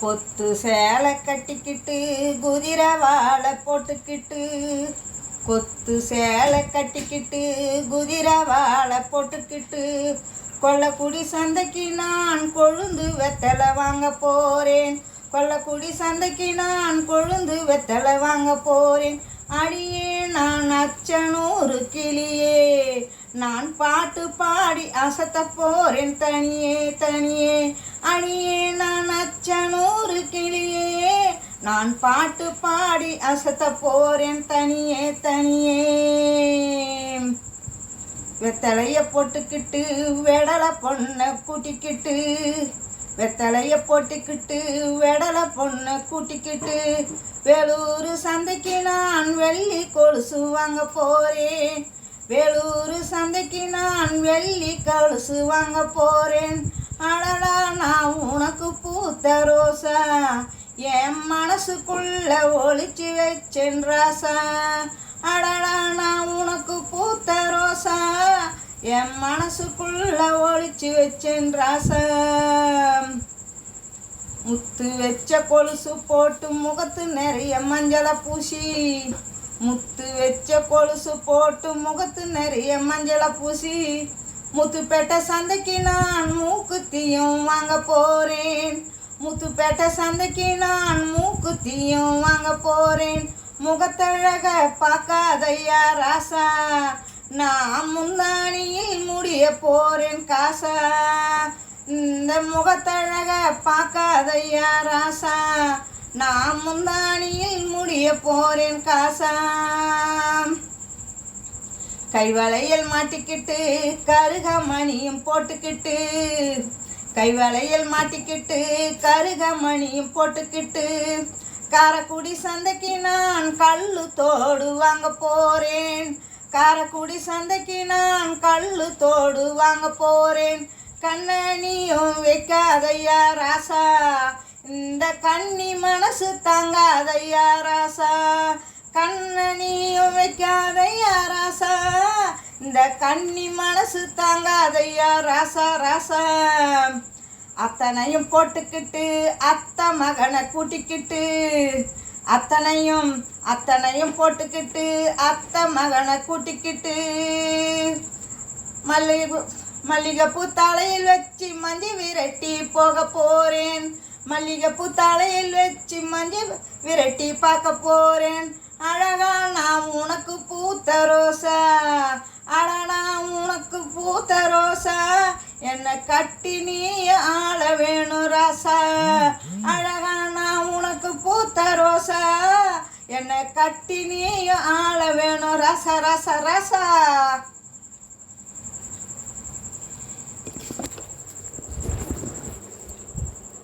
கொத்து சேலை கட்டிக்கிட்டு குதிரை வாழை போட்டுக்கிட்டு கொத்து சேலை கட்டிக்கிட்டு குதிரை வாழை போட்டுக்கிட்டு கொள்ளக்குடி சந்தைக்கு நான் கொழுந்து வெத்தலை வாங்க போகிறேன் கொல்லக்குடி சந்தைக்கு நான் கொழுந்து வெத்தலை வாங்க போறேன். அடியே நான் அச்சனூறு கிளியே. நான் பாட்டு பாடி அசத்த போறேன். தனியே தனியே. அடியே நான் அச்சனூறு கிளியே. நான் பாட்டு பாடி அசத்த போறேன். தனியே தனியே. வெத்தலைய போட்டுக்கிட்டு வெடலை பொண்ணை கூட்டிக்கிட்டு வெத்தலைய போட்டுக்கிட்டு வெடலை பொண்ணை கூட்டிக்கிட்டு வேலூர் சந்தைக்கு நான் வெள்ளி கொலுசு வாங்க போறேன். வேலூர் சந்தைக்கு நான் வெள்ளி கொலுசு வாங்க போறேன். அடடா நான் உனக்கு பூத்த ரோசா. என் மனசுக்குள்ள ஒழிச்சு வச்சேன் ராசா. அடடா நான் உனக்கு பூத்த ரோசா. என் மனசுக்குள்ள ஒழிச்சு வச்சேன் ராசா முத்து வச்ச கொலுசு போட்டு முகத்து நிறைய மஞ்சளை பூசி. முத்து வச்ச கொலுசு போட்டு முகத்து நிறைய மஞ்சளை பூசி. முத்துப்பேட்டை சந்தைக்கு நான் மூக்குத்தியும் வாங்க போறேன். முத்துப்பேட்டை சந்தைக்கு நான் மூக்குத்தியும் வாங்க போறேன். முகத்தழக பார்க்காதையா ராசா? நான் முந்தானியில் முடிய போறேன் காசா. இந்த முகத்தழக பார்க்காத ராசா. நான் முந்தானியில் முடிய போறேன் காசா. கைவளையல் மாட்டிக்கிட்டு கருக மணியும் போட்டுக்கிட்டு கைவளையல் மாட்டிக்கிட்டு கருக மணியும் போட்டுக்கிட்டு காரக்குடி சந்தைக்கு நான் கல்லு தோடு வாங்க போறேன். காரக்குடி சந்தைக்கு நான் கல்லு தோடு வாங்க போறேன். கண்ணனியும் வைக்காதையா ராசா? இந்த கன்னி மனசு தாங்காதையா ராசா? கண்ணனியும் வைக்காதையா ராசா? இந்த கன்னி மனசு தாங்காதையா ராசா ராசா? அத்தனையும் போட்டுக்கிட்டு அத்தை மகனை கூட்டிக்கிட்டு அத்தனையும் அத்தனையும் போட்டுக்கிட்டு அத்தை மகனை கூட்டிக்கிட்டு மல்லிகை மல்லிகைப்பூ தலையில் வச்சு மஞ்சி விரட்டி போக போறேன். மல்லிகைப்பூ தலையில் வச்சு மஞ்சி விரட்டி பார்க்க போறேன். அழகா நான் உனக்கு பூத்த ரோசா. அழகா உனக்கு பூத்த ரோசா. என்னை கட்டி நீ ஆள வேணும் ராசா. அழகா ரோசா. என்னை கட்டி நீயும் ஆள வேணும். ரச ரச ரசா.